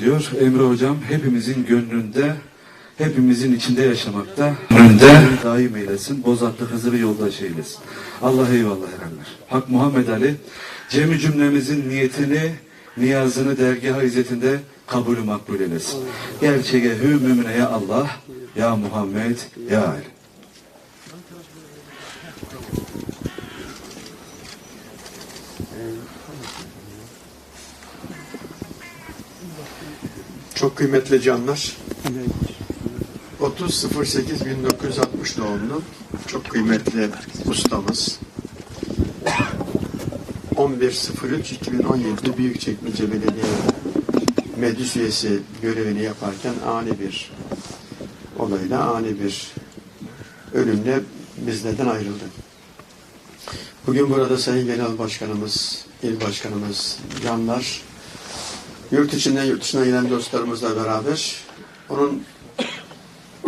diyor. Emre Hocam hepimizin gönlünde, hepimizin içinde yaşamakta. Önünde daim eylesin, Bozatlı Hızır'ı yoldaş eylesin. Allah eyvallah erenler. Hak Muhammed Ali, cemi cümlemizin niyetini, niyazını dergah izzetinde kabulü makbul eylesin. Gerçeğe hü mümine ya Allah, ya Muhammed, ya Ali. Çok kıymetli canlar. 30.08.1960 doğumlu çok kıymetli ustamız. 11.03.2017'de Büyükçekmece Belediye Meclis üyesi görevini yaparken ani bir olayla, ani bir ölümle bizlerden ayrıldı. Bugün burada Sayın Genel Başkanımız, İl Başkanımız, canlar, yurt içinden yurt dışından gelen dostlarımızla beraber onun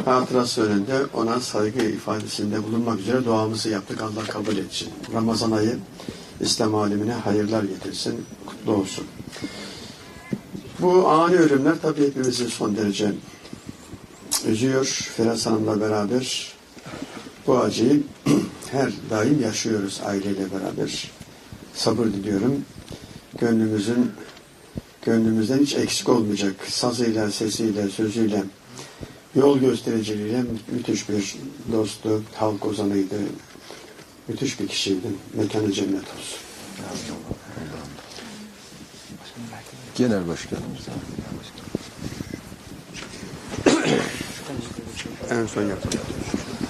hatırası önünde ona saygı ifadesinde bulunmak üzere duamızı yaptık. Allah kabul etsin. Ramazan ayı İslam alemine hayırlar getirsin. Kutlu olsun. Bu ani ölümler tabii hepimizi son derece üzüyor. Firas Hanım'la beraber bu acıyı her daim yaşıyoruz aileyle beraber. Sabır diliyorum. Gönlümüzün gönlümüzden hiç eksik olmayacak. Sazıyla, sesiyle, sözüyle, yol göstericiliğiyle mü- müthiş bir dostu, halk ozanıydı. Müthiş bir kişiydi. Mekanı cennet olsun. Genel başkanımız. En son yapalım.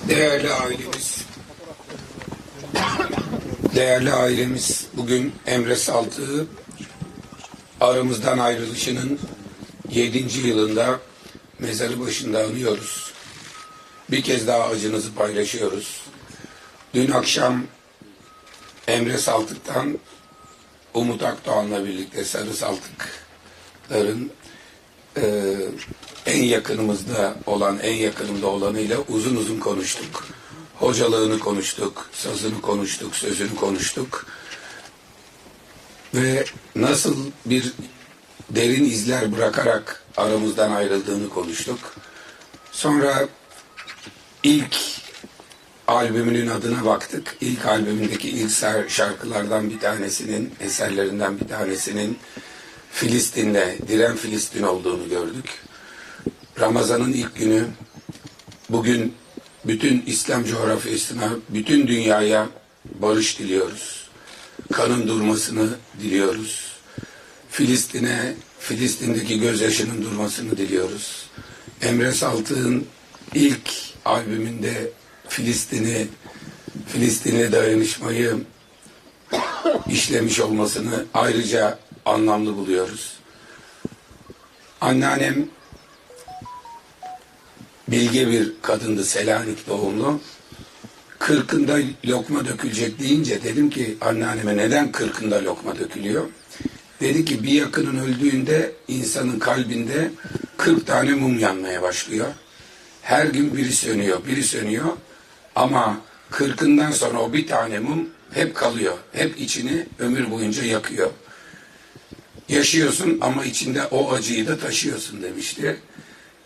Değerli ailemiz, değerli ailemiz, bugün Emre Saltığı aramızdan ayrılışının yedinci yılında mezarı başında anıyoruz. Bir kez daha acınızı paylaşıyoruz. Dün akşam Emre Saltık'tan Umut Akdoğan'la birlikte Sarı Saltıkların e, en yakınımızda olan, en yakınımda olanıyla uzun uzun konuştuk. Hocalığını konuştuk, sazını konuştuk, sözünü konuştuk. Ve nasıl bir derin izler bırakarak aramızdan ayrıldığını konuştuk. Sonra ilk albümünün adına baktık. İlk albümündeki ilk şar- şarkılardan bir tanesinin, eserlerinden bir tanesinin Filistin'de, Diren Filistin olduğunu gördük. Ramazan'ın ilk günü bugün bütün İslam coğrafyasına, bütün dünyaya barış diliyoruz. Kanın durmasını diliyoruz. Filistin'e, Filistin'deki gözyaşının durmasını diliyoruz. Emre Saltık'ın ilk albümünde Filistin'i, Filistin'e dayanışmayı işlemiş olmasını ayrıca anlamlı buluyoruz. Anneannem bilge bir kadındı Selanik doğumlu. Kırkında lokma dökülecek deyince dedim ki anneanneme neden kırkında lokma dökülüyor? Dedi ki bir yakının öldüğünde insanın kalbinde 40 tane mum yanmaya başlıyor. Her gün biri sönüyor, biri sönüyor. Ama kırkından sonra o bir tane mum hep kalıyor. Hep içini ömür boyunca yakıyor. Yaşıyorsun ama içinde o acıyı da taşıyorsun demişti.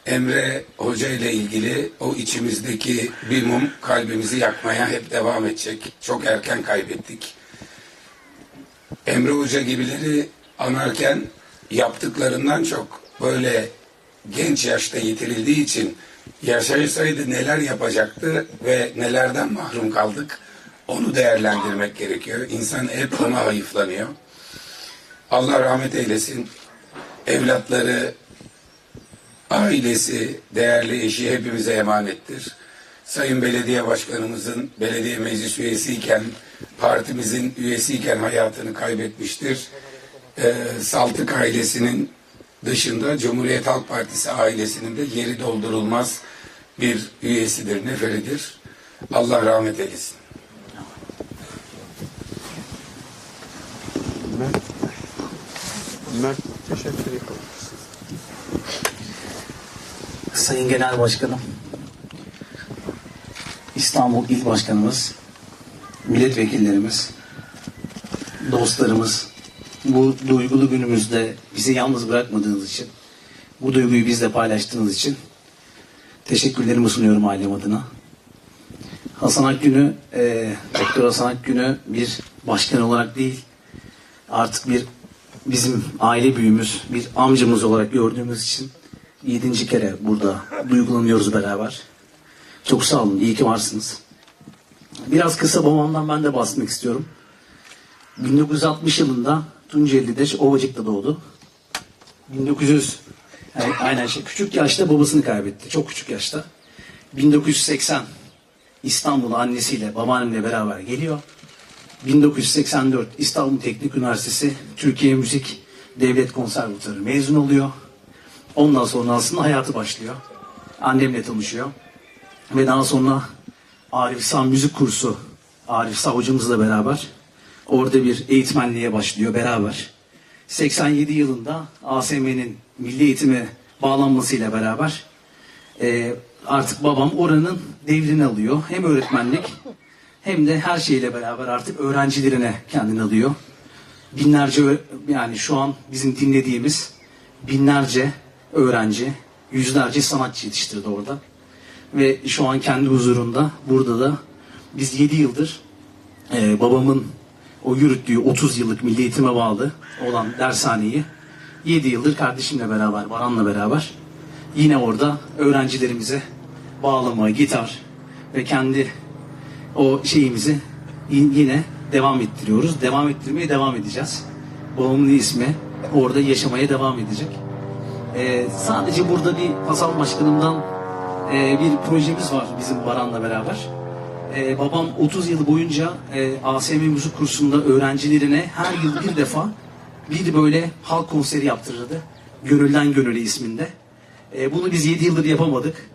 Emre Hoca ile ilgili o içimizdeki bir mum kalbimizi yakmaya hep devam edecek. Çok erken kaybettik. Emre Hoca gibileri anarken yaptıklarından çok böyle genç yaşta yitirildiği için yaşayasaydı neler yapacaktı ve nelerden mahrum kaldık onu değerlendirmek gerekiyor. İnsan hep ona hayıflanıyor. Allah rahmet eylesin. Evlatları, ailesi, değerli eşi hepimize emanettir. Sayın Belediye Başkanımızın belediye meclis üyesiyken, partimizin üyesiyken hayatını kaybetmiştir. Ee, Saltık ailesinin dışında Cumhuriyet Halk Partisi ailesinin de yeri doldurulmaz bir üyesidir, neferidir. Allah rahmet eylesin. Mert, Mert teşekkür ederim. Sayın Genel Başkanım, İstanbul İl Başkanımız, milletvekillerimiz, dostlarımız, bu duygulu günümüzde bizi yalnız bırakmadığınız için Bu duyguyu bizle paylaştığınız için teşekkürlerimi sunuyorum ailem adına. Hasan Akgün'ü, e, Doktor Hasan Akgün'ü bir başkan olarak değil, artık bir bizim aile büyüğümüz, bir amcamız olarak gördüğümüz için yedinci kere burada duygulanıyoruz beraber. Çok sağ olun, iyi ki varsınız. Biraz kısa babamdan ben de bahsetmek istiyorum. 1960 yılında Tunceli'de Ovacık'ta doğdu. 1900 yani aynen şey küçük yaşta babasını kaybetti. Çok küçük yaşta. 1980 İstanbul'a annesiyle babaannemle beraber geliyor. 1984 İstanbul Teknik Üniversitesi Türkiye Müzik Devlet Konservatuarı mezun oluyor. Ondan sonra aslında hayatı başlıyor. Annemle tanışıyor. Ve daha sonra Arif Sağ Müzik Kursu Arif Sağ hocamızla beraber orada bir eğitmenliğe başlıyor beraber. 87 yılında ASM'nin milli eğitime bağlanmasıyla beraber e, artık babam oranın devrini alıyor. Hem öğretmenlik hem de her şeyle beraber artık öğrencilerine kendini alıyor. Binlerce yani şu an bizim dinlediğimiz binlerce öğrenci, yüzlerce sanatçı yetiştirdi orada. Ve şu an kendi huzurunda burada da biz 7 yıldır e, babamın o yürüttüğü 30 yıllık milli eğitime bağlı olan dershaneyi 7 yıldır kardeşimle beraber, Baran'la beraber yine orada öğrencilerimize bağlama, gitar ve kendi o şeyimizi yine devam ettiriyoruz. Devam ettirmeye devam edeceğiz. Babamın ismi orada yaşamaya devam edecek. Ee, sadece burada bir Hasan Başkanım'dan e, bir projemiz var bizim Baran'la beraber. Ee, babam 30 yıl boyunca e, ASM Müzik Kursu'nda öğrencilerine her yıl bir defa bir böyle halk konseri yaptırırdı. Gönülden Gönüle isminde. E, bunu biz 7 yıldır yapamadık.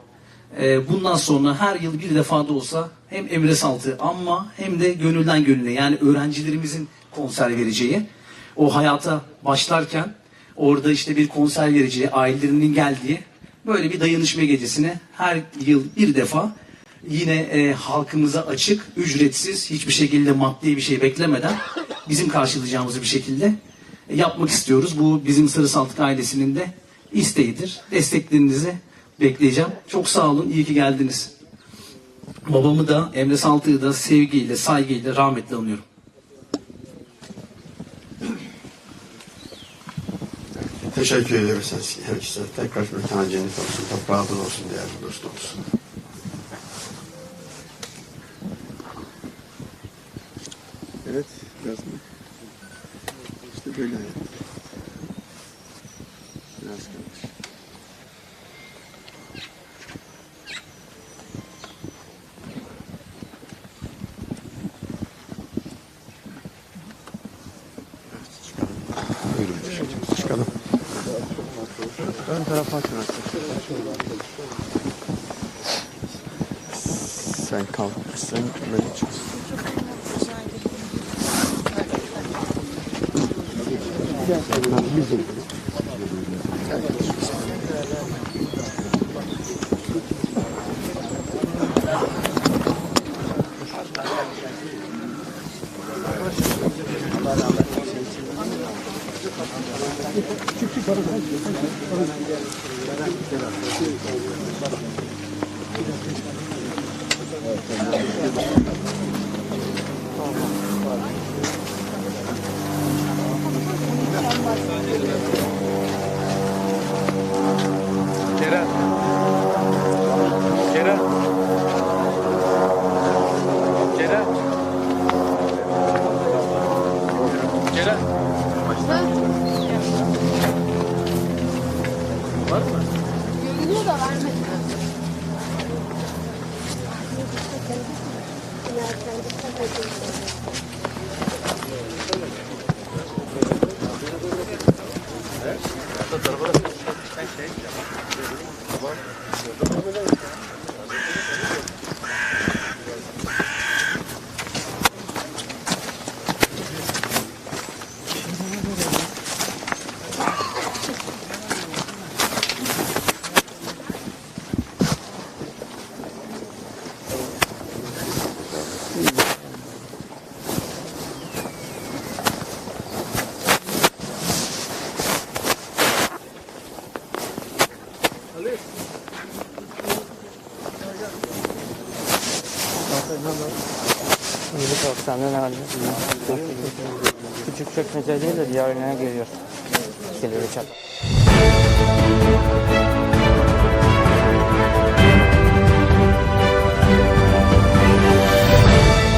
E, bundan sonra her yıl bir defa da olsa hem Emre Saltı ama hem de Gönülden Gönüle yani öğrencilerimizin konser vereceği o hayata başlarken orada işte bir konser vereceği ailelerinin geldiği böyle bir dayanışma gecesine her yıl bir defa yine e, halkımıza açık, ücretsiz, hiçbir şekilde maddi bir şey beklemeden bizim karşılayacağımız bir şekilde yapmak istiyoruz. Bu bizim Sarı Saltık ailesinin de isteğidir. Desteklerinizi bekleyeceğim. Çok sağ olun, iyi ki geldiniz. Babamı da Emre Saltık'ı da sevgiyle, saygıyla rahmetle anıyorum. Teşekkür ediyoruz herkese. Tekrar bir tane cennet olsun, toprağı dolu olsun değerli dostumuz. Evet, biraz mı? İşte böyle. Sęka, Sęk, Yes, halin? Küçük çekmece değil de diğerine geliyor. Geliyor çat.